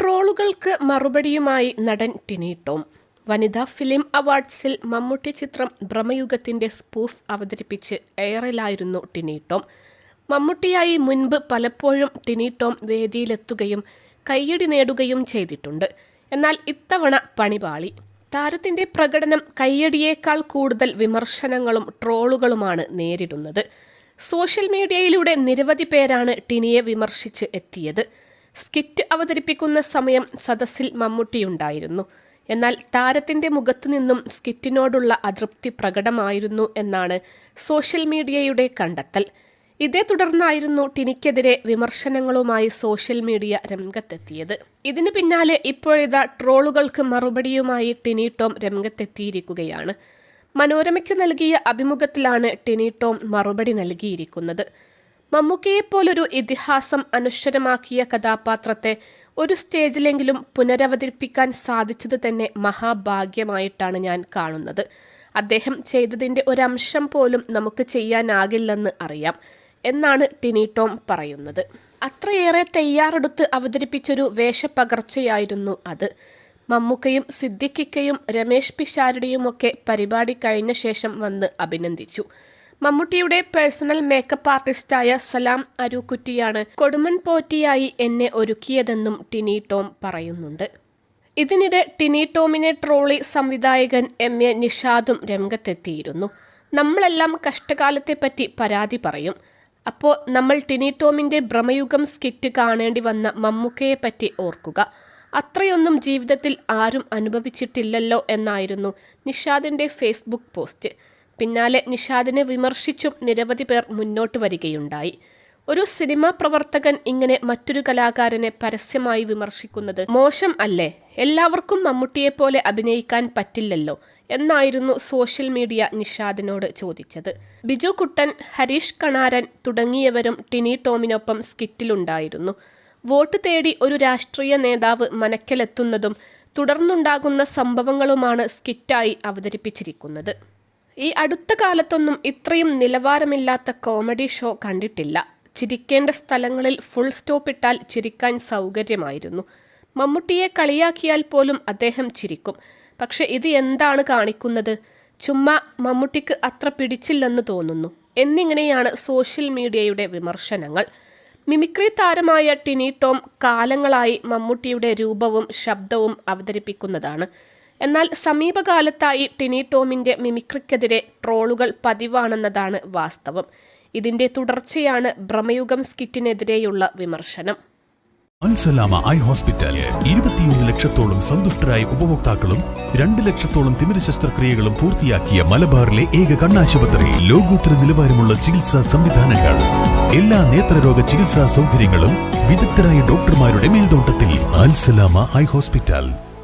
ട്രോളുകൾക്ക് മറുപടിയുമായി നടൻ ടിനി ടോം. വനിതാ ഫിലിം അവാർഡ്സിൽ മമ്മൂട്ടി ചിത്രം ഭ്രമയുഗത്തിന്റെ സ്പൂഫ് അവതരിപ്പിച്ച് എയറിലായിരുന്നു ടിനി ടോം. മമ്മൂട്ടിയായി മുൻപ് പലപ്പോഴും ടിനി ടോം വേദിയിലെത്തുകയും കയ്യടി നേടുകയും ചെയ്തിട്ടുണ്ട്. എന്നാൽ ഇത്തവണ പണിപാളി താരത്തിന്റെ പ്രകടനം കയ്യടിയേക്കാൾ കൂടുതൽ വിമർശനങ്ങളും ട്രോളുകളുമാണ് നേരിടുന്നത്. സോഷ്യൽ മീഡിയയിലൂടെ നിരവധി പേരാണ് ടിനിയെ വിമർശിച്ച് എത്തിയത്. സ്കിറ്റ് അവതരിപ്പിക്കുന്ന സമയം സദസ്സിൽ മമ്മൂട്ടിയുണ്ടായിരുന്നു. എന്നാൽ താരത്തിന്റെ മുഖത്തു നിന്നും സ്കിറ്റിനോടുള്ള അതൃപ്തി പ്രകടമായിരുന്നു എന്നാണ് സോഷ്യൽ മീഡിയയുടെ കണ്ടെത്തൽ. ഇതേ തുടർന്നായിരുന്നു ടിനിക്കെതിരെ വിമർശനങ്ങളുമായി സോഷ്യൽ മീഡിയ രംഗത്തെത്തിയത്. ഇതിന് പിന്നാലെ ഇപ്പോഴിതാ ട്രോളുകൾക്ക് മറുപടിയുമായി ടിനി ടോം രംഗത്തെത്തിയിരിക്കുകയാണ്. മനോരമയ്ക്ക് നൽകിയ അഭിമുഖത്തിലാണ് ടിനി ടോം മറുപടി നൽകിയിരിക്കുന്നത്. മമ്മൂക്കയെപ്പോലൊരു ഇതിഹാസം അനശ്വരമാക്കിയ കഥാപാത്രത്തെ ഒരു സ്റ്റേജിലെങ്കിലും പുനരവതരിപ്പിക്കാൻ സാധിച്ചത് തന്നെ മഹാഭാഗ്യമായിട്ടാണ് ഞാൻ കാണുന്നത്. അദ്ദേഹം ചെയ്തതിന്റെ ഒരംശം പോലും നമുക്ക് ചെയ്യാനാകില്ലെന്ന് അറിയാം എന്നാണ് ടിനി ടോം പറയുന്നത്. അത്രയേറെ തയ്യാറെടുത്ത് അവതരിപ്പിച്ചൊരു വേഷപ്പകർച്ചയായിരുന്നു അത്. മമ്മൂക്കയും സിദ്ദിഖിക്കയും രമേഷ് പിഷാരടിയുമൊക്കെ പരിപാടി കഴിഞ്ഞ ശേഷം വന്ന് അഭിനന്ദിച്ചു. മമ്മൂട്ടിയുടെ പേഴ്സണൽ മേക്കപ്പ് ആർട്ടിസ്റ്റായ സലാം അരൂക്കുറ്റിയാണ് കൊടുമൻ പോറ്റിയായി എന്നെ ഒരുക്കിയതെന്നും ടിനി ടോം പറയുന്നുണ്ട്. ഇതിനിടെ ടിനി ടോമിനെ ട്രോളി സംവിധായകൻ എം എ നിഷാദും രംഗത്തെത്തിയിരുന്നു. നമ്മളെല്ലാം കഷ്ടകാലത്തെപ്പറ്റി പരാതി പറയും. അപ്പോൾ നമ്മൾ ടിനി ടോമിന്റെ ഭ്രമയുഗം സ്കിറ്റ് കാണേണ്ടി വന്ന മമ്മൂക്കയെപ്പറ്റി ഓർക്കുക. അത്രയൊന്നും ജീവിതത്തിൽ ആരും അനുഭവിച്ചിട്ടില്ലല്ലോ എന്നായിരുന്നു നിഷാദിന്റെ ഫേസ്ബുക്ക് പോസ്റ്റ്. പിന്നാലെ നിഷാദിനെ വിമർശിച്ചും നിരവധി പേർ മുന്നോട്ട് വരികയുണ്ടായി. ഒരു സിനിമാ പ്രവർത്തകൻ ഇങ്ങനെ മറ്റൊരു കലാകാരനെ പരസ്യമായി വിമർശിക്കുന്നത് മോശം അല്ലേ? എല്ലാവർക്കും മമ്മൂട്ടിയെപ്പോലെ അഭിനയിക്കാൻ പറ്റില്ലല്ലോ എന്നായിരുന്നു സോഷ്യൽ മീഡിയ നിഷാദിനോട് ചോദിച്ചത്. ബിജു കുട്ടൻ ഹരീഷ് കണാരൻ തുടങ്ങിയവരും ടിനി ടോമിനൊപ്പം സ്കിറ്റിലുണ്ടായിരുന്നു. വോട്ട് തേടി ഒരു രാഷ്ട്രീയ നേതാവ് മനക്കലെത്തുന്നതും തുടർന്നുണ്ടാകുന്ന സംഭവങ്ങളുമാണ് സ്കിറ്റായി അവതരിപ്പിച്ചിരിക്കുന്നത്. ഈ അടുത്ത കാലത്തൊന്നും ഇത്രയും നിലവാരമില്ലാത്ത കോമഡി ഷോ കണ്ടിട്ടില്ല. ചിരിക്കേണ്ട സ്ഥലങ്ങളിൽ ഫുൾ സ്റ്റോപ്പ് ഇട്ടാൽ ചിരിക്കാൻ സൗകര്യമായിരുന്നു. മമ്മൂട്ടിയെ കളിയാക്കിയാൽ പോലും അദ്ദേഹം ചിരിക്കും. പക്ഷെ ഇത് എന്താണ് കാണിക്കുന്നത്? ചുമ്മാ മമ്മൂട്ടിക്ക് അത്ര പിടിച്ചില്ലെന്ന് തോന്നുന്നു. എന്നിങ്ങനെയാണ് സോഷ്യൽ മീഡിയയുടെ വിമർശനങ്ങൾ. മിമിക്രി താരമായ ടിനി ടോം കാലങ്ങളായി മമ്മൂട്ടിയുടെ രൂപവും ശബ്ദവും അവതരിപ്പിക്കുന്നതാണ്. എന്നാൽ സമീപകാലത്തായി ടിനി ടോമിന്റെ മിമിക്രിക്കെതിരെ ട്രോളുകൾ പതിവാണെന്നതാണ് വാസ്തവം. ഇതിന്റെ തുടർച്ചയാണ് ഭ്രമയുഗം സ്കിറ്റിനെതിരെയുള്ള വിമർശനം. അൽസലാമ ഐ ഹോസ്പിറ്റൽ ഇരുപത്തിയൊന്ന് ലക്ഷത്തോളം സന്തുഷ്ടരായ ഉപഭോക്താക്കളും രണ്ട് ലക്ഷത്തോളം തിമിര ശസ്ത്രക്രിയകളും പൂർത്തിയാക്കിയ മലബാറിലെ ഏക കണ്ണാശുപത്രി. ലോകോത്തര നിലവാരമുള്ള ചികിത്സാ സംവിധാനങ്ങൾ. എല്ലാ നേത്രരോഗ ചികിത്സാ സൗകര്യങ്ങളും വിദഗ്ധരായ ഡോക്ടർമാരുടെ മേൽനോട്ടത്തിൽ. Alsalama eye hospital.